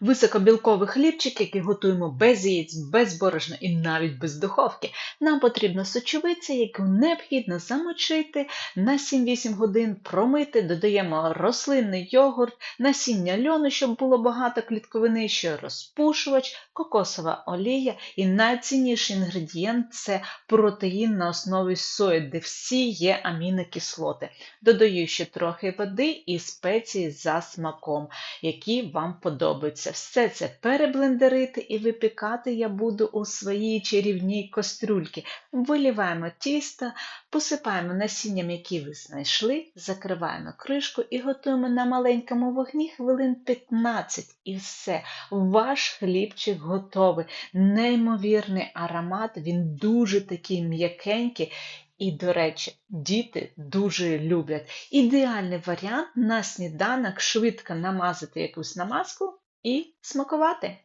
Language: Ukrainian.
високобілковий хлібчик, який готуємо без яєць, без борошна і навіть без духовки. Нам потрібна сочовиця, яку необхідно замочити на 7-8 годин, промити, додаємо рослинний йогурт, насіння льону, щоб було багато клітковини, ще розпушувач, кокосова олія і найцінніший інгредієнт це протеїн на основі сої, де всі є амінокислоти. Додаю ще трохи води і спеції за смаком, які вам подобаються. Все це переблендерити і випікати я буду у своїй чарівній кастрюльці. Виліваємо тісто, посипаємо насінням, які ви знайшли, закриваємо кришку і готуємо на маленькому вогні хвилин 15. І все, ваш хлібчик готовий. Неймовірний аромат, він дуже такий м'якенький. І, до речі, діти дуже люблять. Ідеальний варіант на сніданок швидко намазати якусь намазку і смакувати.